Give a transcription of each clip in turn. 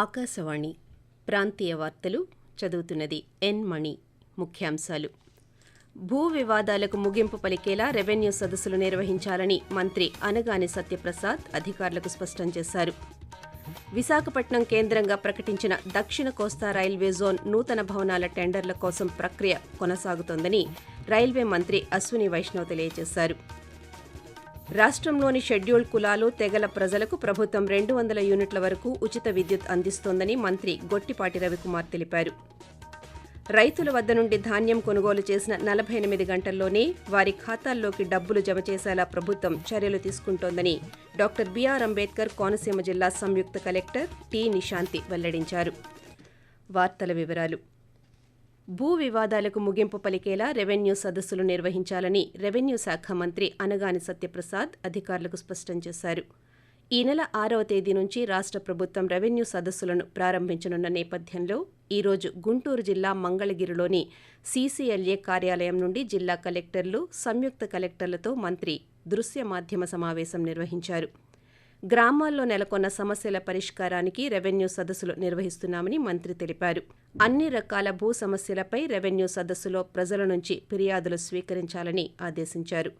ఆకాశవాణి ప్రాంతీయ వార్తలు చదువుతున్నది ఎన్ మణి. ముఖ్యాంశాలు. భూ వివాదాలకు ముగింపు పలికేలా రెవెన్యూ సదస్సులు నిర్వహించాలని మంత్రి అనగాని సత్యప్రసాద్ అధికారులకు స్పష్టం చేశారు. విశాఖపట్నం కేంద్రంగా ప్రకటించిన దక్షిణ కోస్తా రైల్వే జోన్ నూతన భవనాల టెండర్ల కోసం ప్రక్రియ కొనసాగుతోందని రైల్వే మంత్రి అశ్విని వైష్ణవ్ తెలియజేశారు. రాష్ట్రంలోని షెడ్యూల్డ్ కులాలు తెగల ప్రజలకు ప్రభుత్వం రెండు వందల యూనిట్ల వరకు ఉచిత విద్యుత్ అందిస్తోందని మంత్రి గొట్టిపాటి రవికుమార్ తెలిపారు. రైతుల వద్ద నుండి ధాన్యం కొనుగోలు చేసిన నలభై ఎనిమిది గంటల్లోనే వారి ఖాతాల్లోకి డబ్బులు జమ చేసేలా ప్రభుత్వం చర్యలు తీసుకుంటోందని డాక్టర్ బీఆర్ అంబేద్కర్ కోనసీమ జిల్లా సంయుక్త కలెక్టర్ టి. నిశాంతి వెల్లడించారు. వార్తల వివరాలు. భూ వివాదాలకు ముగింపు పలికేలా రెవెన్యూ సదస్సులు నిర్వహించాలని రెవెన్యూ శాఖ మంత్రి అనగాని సత్యప్రసాద్ అధికారులకు స్పష్టం చేశారు. ఈ నెల ఆరవ తేదీ నుంచి రాష్ట్ర ప్రభుత్వం రెవెన్యూ సదస్సులను ప్రారంభించనున్న నేపథ్యంలో ఈరోజు గుంటూరు జిల్లా మంగళగిరిలోని సీసీఎల్ఏ కార్యాలయం నుండి జిల్లా కలెక్టర్లు సంయుక్త కలెక్టర్లతో మంత్రి దృశ్య మాధ్యమ సమావేశం నిర్వహించారు. గ్రామాల్లో నెలకొన్న సమస్యల పరిష్కారానికి రెవెన్యూ సదస్సులు నిర్వహిస్తున్నామని మంత్రి తెలిపారు. అన్ని రకాల భూ సమస్యలపై రెవెన్యూ సదస్సులో ప్రజల నుంచి ఫిర్యాదులు స్వీకరించాలని ఆదేశించారు.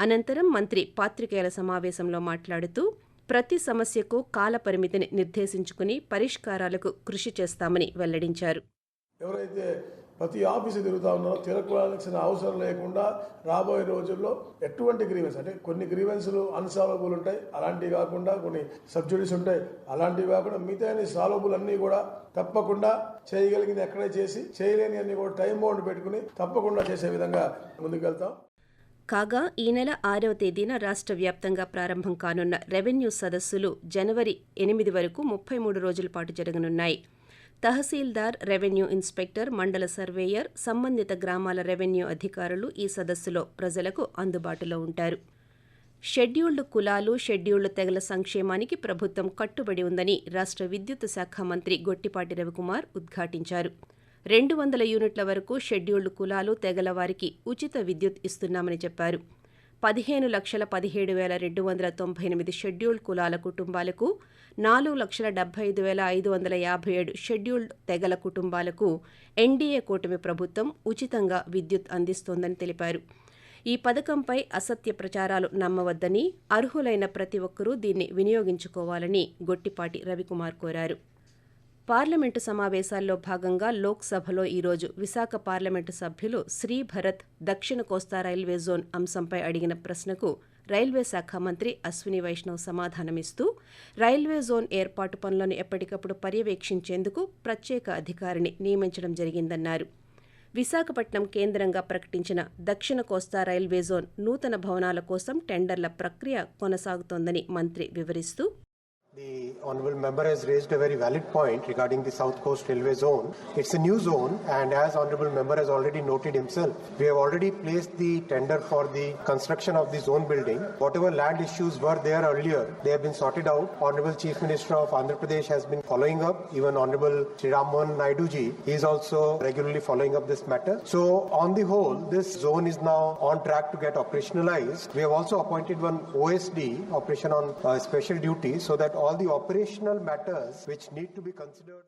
అనంతరం మంత్రి పాత్రికేయుల సమావేశంలో మాట్లాడుతూ ప్రతి సమస్యకు కాలపరిమితిని నిర్దేశించుకుని పరిష్కారాలకు కృషి చేస్తామని వెల్లడించారు. ఎవరైతే ప్రతి ఆఫీసు తిరుగుతూ ఉన్నారు. తిరగవలసిన అవసరం లేకుండా రాబోయే రోజుల్లో ఎటువంటి గ్రీవెన్స్ అంటే కొన్ని గ్రీవెన్స్లు అన్సాల్వబుల్ ఉంటాయి. అలాంటివి కాకుండా కొన్ని సబ్సిడీస్ ఉంటాయి. అలాంటివి కాకుండా మిగతా సాల్వబుల్ అన్నీ కూడా తప్పకుండా చేయగలిగింది ఎక్కడే చేసి చేయలేని అన్ని కూడా టైం బౌండ్ పెట్టుకుని తప్పకుండా చేసే విధంగా ముందుకెళ్తాం. కాగా ఈ నెల ఆరవ తేదీన రాష్ట్ర వ్యాప్తంగా ప్రారంభం కానున్న రెవెన్యూ సదస్సులు జనవరి ఎనిమిది వరకు ముప్పై మూడు రోజుల పాటు జరగనున్నాయి. తహసీల్దార్ రెవెన్యూ ఇన్స్పెక్టర్ మండల సర్వేయర్ సంబంధిత గ్రామాల రెవెన్యూ అధికారులు ఈ సదస్సులో ప్రజలకు అందుబాటులో ఉంటారు. షెడ్యూల్డ్ కులాలు షెడ్యూల్డ్ తెగల సంక్షేమానికి ప్రభుత్వం కట్టుబడి ఉందని రాష్ట్ర విద్యుత్ శాఖ మంత్రి గొట్టిపాటి రవికుమార్ ఉద్ఘాటించారు. రెండు వందల యూనిట్ల వరకు షెడ్యూల్డ్ కులాలు తెగల వారికి ఉచిత విద్యుత్ ఇస్తున్నామని చెప్పారు. పదిహేను లక్షల పదిహేడు వేల రెండు వందల తొంభై ఎనిమిది షెడ్యూల్డ్ కులాల కుటుంబాలకు నాలుగు లక్షల డెబ్బై ఐదు వేల ఐదు వందల యాభై ఏడు షెడ్యూల్డ్ తెగల కుటుంబాలకు ఎన్డీఏ కూటమి ప్రభుత్వం ఉచితంగా విద్యుత్ అందిస్తోందని తెలిపారు. ఈ పథకంపై అసత్య ప్రచారాలు నమ్మవద్దని అర్హులైన ప్రతి ఒక్కరూ దీన్ని వినియోగించుకోవాలని గొట్టిపాటి రవికుమార్ కోరారు. పార్లమెంటు సమావేశాల్లో భాగంగా లోక్సభలో ఈరోజు విశాఖ పార్లమెంటు సభ్యులు శ్రీ భరత్ దక్షిణ కోస్తా రైల్వే జోన్ అంశంపై అడిగిన ప్రశ్నకు రైల్వే శాఖ మంత్రి అశ్విని వైష్ణవ్ సమాధానమిస్తూ రైల్వే జోన్ ఏర్పాటు పనులను ఎప్పటికప్పుడు పర్యవేక్షించేందుకు ప్రత్యేక అధికారిని నియమించడం జరిగిందన్నారు. విశాఖపట్నం కేంద్రంగా ప్రకటించిన దక్షిణ కోస్తా రైల్వే జోన్ నూతన భవనాల కోసం టెండర్ల ప్రక్రియ కొనసాగుతోందని మంత్రి వివరిస్తూ The honourable member has raised a very valid point regarding the South Coast Railway Zone. It's a new zone, and as honourable member has already noted himself, we have already placed the tender for the construction of the zone building. Whatever land issues were there earlier, they have been sorted out. Honourable Chief Minister of Andhra Pradesh has been following up. Even Honourable Sri Ram Mohan is also regularly following up this matter. So, on the whole, this zone is now on track to get operationalized. We have also appointed one OSD, operation on uh, special duty, so that all the operational matters which need to be considered.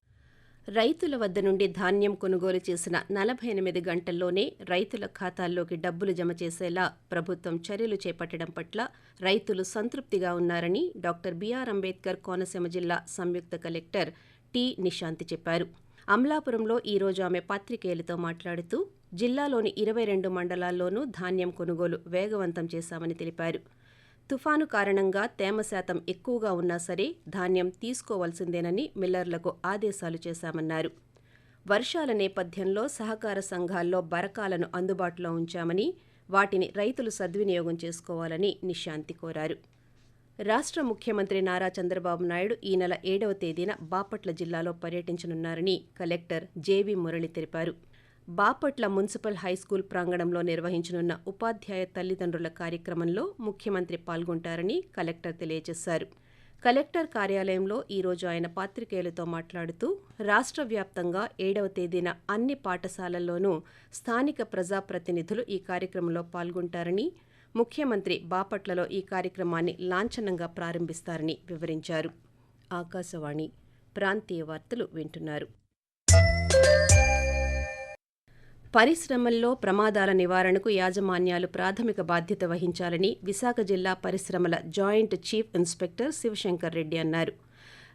రైతుల వద్ద నుండి ధాన్యం కొనుగోలు చేసిన నలభై ఎనిమిది గంటల్లోనే రైతుల ఖాతాల్లోకి డబ్బులు జమ చేసేలా ప్రభుత్వం చర్యలు చేపట్టడం పట్ల రైతులు సంతృప్తిగా ఉన్నారని డాక్టర్ బీఆర్ అంబేద్కర్ కోనసీమ జిల్లా సంయుక్త కలెక్టర్ టి నిశాంతి చెప్పారు అమలాపురంలో ఈరోజు ఆమె పాత్రికేయులతో మాట్లాడుతూ జిల్లాలోని ఇరవై రెండు మండలాల్లోనూ ధాన్యం కొనుగోలు వేగవంతం చేశామని తెలిపారు తుఫాను కారణంగా తేమ శాతం ఎక్కువగా ఉన్నా సరే ధాన్యం తీసుకోవాల్సిందేనని మిల్లర్లకు ఆదేశాలు చేశామన్నారు. వర్షాల నేపథ్యంలో సహకార సంఘాల్లో బరకాలను అందుబాటులో ఉంచామని వాటిని రైతులు సద్వినియోగం చేసుకోవాలని నిశాంతి కోరారు. రాష్ట్ర ముఖ్యమంత్రి నారా చంద్రబాబు నాయుడు ఈ నెల ఏడవ తేదీన బాపట్ల జిల్లాలో పర్యటించనున్నారని కలెక్టర్ జేవి మురళి తెలిపారు. బాపట్ల మున్సిపల్ హైస్కూల్ ప్రాంగణంలో నిర్వహించనున్న ఉపాధ్యాయ తల్లిదండ్రుల కార్యక్రమంలో ముఖ్యమంత్రి పాల్గొంటారని కలెక్టర్ తెలియజేశారు. కలెక్టర్ కార్యాలయంలో ఈరోజు ఆయన పాత్రికేయులతో మాట్లాడుతూ రాష్ట్ర వ్యాప్తంగా ఏడవ తేదీన అన్ని పాఠశాలల్లోనూ స్థానిక ప్రజాప్రతినిధులు ఈ కార్యక్రమంలో పాల్గొంటారని ముఖ్యమంత్రి బాపట్లలో ఈ కార్యక్రమాన్ని లాంఛనంగా ప్రారంభిస్తారని వివరించారు. ఆకాశవాణి ప్రాంతీయ వార్తలు వింటున్నారు. పరిశ్రమల్లో ప్రమాదాల నివారణకు యాజమాన్యాలు ప్రాథమిక బాధ్యత వహించాలని విశాఖ జిల్లా పరిశ్రమల joint chief inspector Shivashankar Reddy అన్నారు.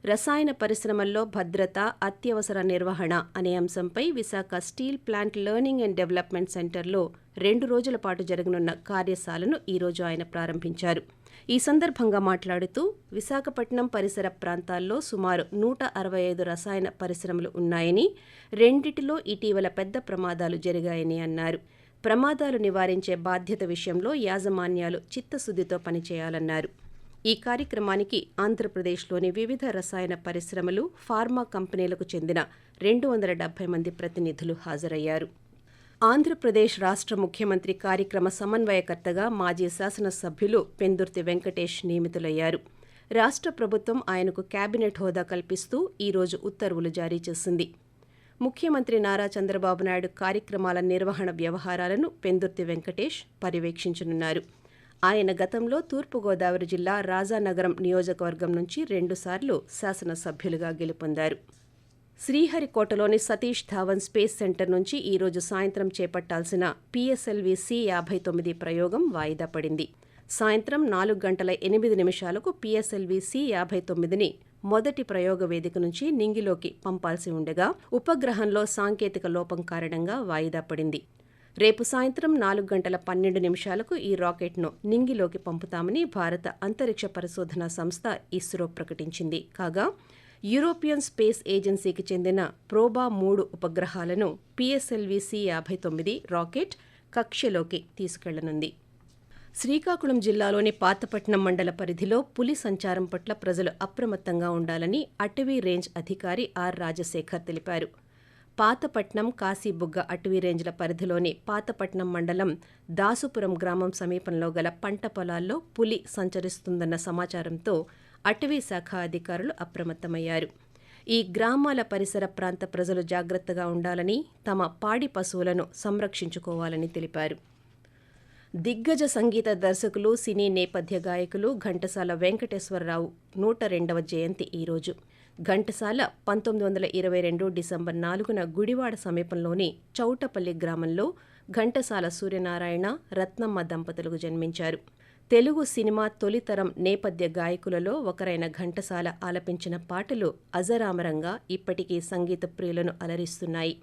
రసాయన పరిశ్రమల్లో భద్రత అత్యవసర నిర్వహణ అనే అంశంపై Visakha steel plant learning and development సెంటర్లో రెండు రోజుల పాటు జరగనున్న కార్యశాలను ఈరోజు ఆయన ప్రారంభించారు. ఈ సందర్భంగా మాట్లాడుతూ విశాఖపట్నం పరిసర ప్రాంతాల్లో సుమారు నూట అరవై ఐదు రసాయన పరిశ్రమలు ఉన్నాయని రెండిటిలో ఇటీవల పెద్ద ప్రమాదాలు జరిగాయని అన్నారు. ప్రమాదాలు నివారించే బాధ్యత విషయంలో యాజమాన్యాలు చిత్తశుద్దితో పనిచేయాలన్నారు. ఈ కార్యక్రమానికి ఆంధ్రప్రదేశ్లోని వివిధ రసాయన పరిశ్రమలు ఫార్మా కంపెనీలకు చెందిన రెండు వందల డెబ్బై మంది ప్రతినిధులు హాజరయ్యారు. ఆంధ్రప్రదేశ్ రాష్ట్ర ముఖ్యమంత్రి కార్యక్రమ సమన్వయకర్తగా మాజీ శాసనసభ్యులు పెందుర్తి వెంకటేష్ నియమితులయ్యారు. రాష్ట్ర ప్రభుత్వం ఆయనకు కేబినెట్ హోదా కల్పిస్తూ ఈరోజు ఉత్తర్వులు జారీ చేసింది. ముఖ్యమంత్రి నారా చంద్రబాబు నాయుడు కార్యక్రమాల నిర్వహణ వ్యవహారాలను పెందుర్తి వెంకటేష్ పర్యవేక్షించనున్నారు. ఆయన గతంలో తూర్పుగోదావరి జిల్లా రాజానగరం నియోజకవర్గం నుంచి రెండుసార్లు శాసనసభ్యులుగా గెలుపొందారు. శ్రీహరికోటలోని సతీష్ ధావన్ స్పేస్ సెంటర్ నుంచి ఈరోజు సాయంత్రం చేపట్టాల్సిన పిఎస్ఎల్వి సి యాభై తొమ్మిది ప్రయోగం వాయిదా పడింది. సాయంత్రం నాలుగు గంటల ఎనిమిది నిమిషాలకు పిఎస్ఎల్వి సి యాభై తొమ్మిదిని మొదటి ప్రయోగ వేదిక నుంచి నింగిలోకి పంపాల్సి ఉండగా ఉపగ్రహంలో సాంకేతిక లోపం కారణంగా వాయిదా పడింది. రేపు సాయంత్రం నాలుగు గంటల పన్నెండు నిమిషాలకు ఈ రాకెట్ను నింగిలోకి పంపుతామని భారత అంతరిక్ష పరిశోధనా సంస్థ ఇస్రో ప్రకటించింది. కాగా యూరోపియన్ స్పేస్ ఏజెన్సీకి చెందిన ప్రోబా మూడు ఉపగ్రహాలను పిఎస్ఎల్వి సి యాభై తొమ్మిది రాకెట్ కక్షలోకి తీసుకెళ్ళనుంది. శ్రీకాకుళం జిల్లాలోని పాతపట్నం మండల పరిధిలో పులి సంచారం పట్ల ప్రజలు అప్రమత్తంగా ఉండాలని అటవీ రేంజ్ అధికారి ఆర్ రాజశేఖర్ తెలిపారు. పాతపట్నం కాశీబుగ్గ అటవీ రేంజ్ల పరిధిలోని పాతపట్నం మండలం దాసుపురం గ్రామం సమీపంలో గల పంట పొలాల్లో పులి సంచరిస్తుందన్న సమాచారంతో అటవీ శాఖ అధికారులు అప్రమత్తమయ్యారు. ఈ గ్రామాల పరిసర ప్రాంత ప్రజలు జాగ్రత్తగా ఉండాలని తమ పాడి పశువులను సంరక్షించుకోవాలని తెలిపారు. దిగ్గజ సంగీత దర్శకులు సినీ నేపథ్య గాయకులు ఘంటసాల వెంకటేశ్వరరావు నూట రెండవ జయంతి ఈరోజు ఘంటసాల పంతొమ్మిది వందల ఇరవై రెండు డిసెంబర్ నాలుగున గుడివాడ సమీపంలోని చౌటపల్లి గ్రామంలో ఘంటసాల సూర్యనారాయణ రత్నమ్మ దంపతులకు జన్మించారు. తెలుగు సినిమా తొలితరం నేపథ్య గాయకులలో ఒకరైన ఘంటసాల ఆలపించిన పాటలు అజరామరంగా ఇప్పటికీ సంగీత ప్రియులను అలరిస్తున్నాయి.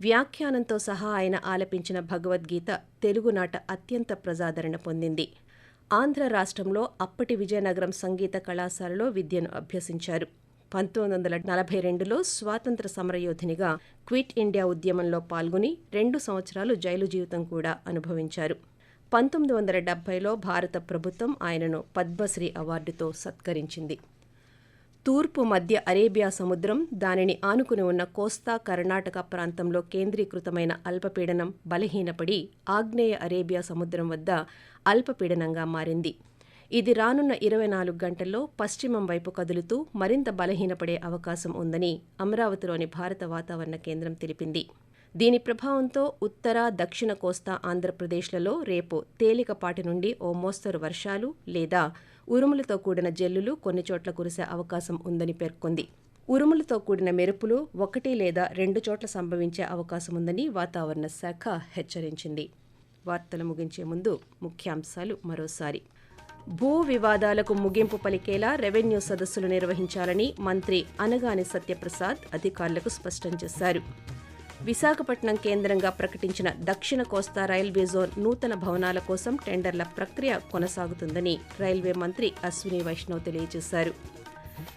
వ్యాఖ్యానంతో సహా ఆయన ఆలపించిన భగవద్గీత తెలుగునాట అత్యంత ప్రజాదరణ పొందింది. ఆంధ్ర రాష్ట్రంలో అప్పటి విజయనగరం సంగీత కళాశాలలో విద్యను అభ్యసించారు. పంతొమ్మిది వందల నలభై రెండులో స్వాతంత్ర సమరయోధినిగా క్విట్ ఇండియా ఉద్యమంలో పాల్గొని రెండు సంవత్సరాలు జైలు జీవితం కూడా అనుభవించారు. పంతొమ్మిది వందల డెబ్బైలో భారత ప్రభుత్వం ఆయనను పద్మశ్రీ అవార్డుతో సత్కరించింది. తూర్పు మధ్య అరేబియా సముద్రం దానిని ఆనుకుని ఉన్న కోస్తా కర్ణాటక ప్రాంతంలో కేంద్రీకృతమైన అల్పపీడనం బలహీనపడి ఆగ్నేయ అరేబియా సముద్రం వద్ద అల్పపీడనంగా మారింది. ఇది రానున్న ఇరవై నాలుగు గంటల్లో పశ్చిమం వైపు కదులుతూ మరింత బలహీనపడే అవకాశం ఉందని అమరావతిలోని భారత వాతావరణ కేంద్రం తెలిపింది. దీని ప్రభావంతో ఉత్తర దక్షిణ కోస్తా ఆంధ్రప్రదేశ్లలో రేపు తేలికపాటి నుండి ఓ మోస్తరు వర్షాలు లేదా ఉరుములతో కూడిన జల్లులు కొన్ని చోట్ల కురిసే అవకాశం ఉందని పేర్కొంది. ఉరుములతో కూడిన మెరుపులు ఒకటి లేదా రెండు చోట్ల సంభవించే అవకాశం ఉందని వాతావరణ శాఖ హెచ్చరించింది. వార్తలు ముగించే ముందు ముఖ్యాంశాలు మరోసారి. భూ వివాదాలకు ముగింపు పలికేలా రెవెన్యూ సదస్సులు నిర్వహించాలని మంత్రి అనగాని సత్యప్రసాద్ అధికారులకు స్పష్టం చేశారు. విశాఖపట్నం కేంద్రంగా ప్రకటించిన దక్షిణ కోస్తా రైల్వే జోన్ నూతన భవనాల కోసం టెండర్ల ప్రక్రియ కొనసాగుతుందని రైల్వే మంత్రి అశ్విని వైష్ణవ్ తెలియజేశారు.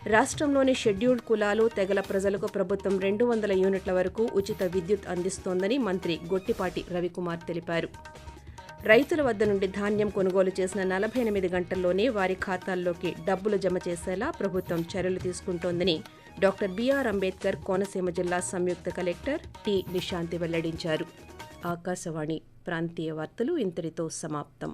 రాష్ట్రంలోని షెడ్యూల్డ్ కులాలు తెగల ప్రజలకు ప్రభుత్వం రెండు వందల యూనిట్ల వరకు ఉచిత విద్యుత్ అందిస్తోందని మంత్రి గొట్టిపాటి రవికుమార్ తెలిపారు. రైతుల వద్ద నుండి ధాన్యం కొనుగోలు చేసిన నలభై ఎనిమిది గంటల్లోనే వారి ఖాతాల్లోకి డబ్బులు జమ చేసేలా ప్రభుత్వం చర్యలు తీసుకుంటోందని డాక్టర్ బీఆర్ అంబేద్కర్ కోనసీమ జిల్లా సంయుక్త కలెక్టర్ టి. నిశాంతి వెల్లడించారు. ఆకాశవాణి ప్రాంతీయ వార్తలు ఇంతటితో సమాప్తం.